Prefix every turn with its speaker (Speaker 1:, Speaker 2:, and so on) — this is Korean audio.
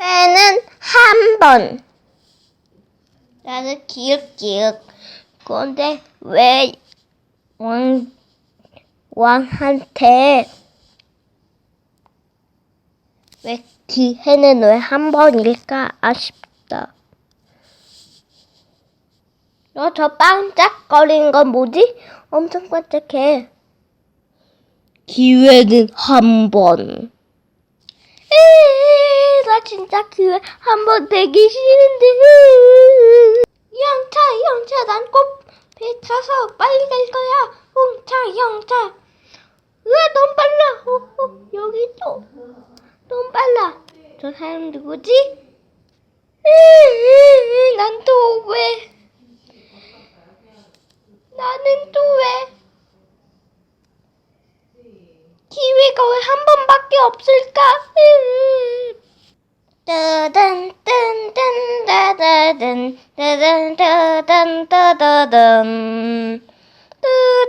Speaker 1: 회는 한 번. 나는 기억기억. 그런데 왜 왕, 왕한테 왜 기회는 왜 한 번일까 아쉽다. 너 저 반짝거리는 건 뭐지? 엄청 반짝해. 기회는 한 번. 나 진짜 기회 한번 되기 싫은데. 영차, 영차, 난 꼭 배 타서 빨리 갈 거야. 영차, 영차. 으아, 너무 빨라. 어, 어, 여기 또. 너무 빨라. 저 사람 누구지? 난 또 왜? 나는 또 왜? 기회가 왜 한 번 밖에 없을까? 따단 딴딴 따다단 따단 따단 따다단 뜨든 뜨든 뜨든 뜨든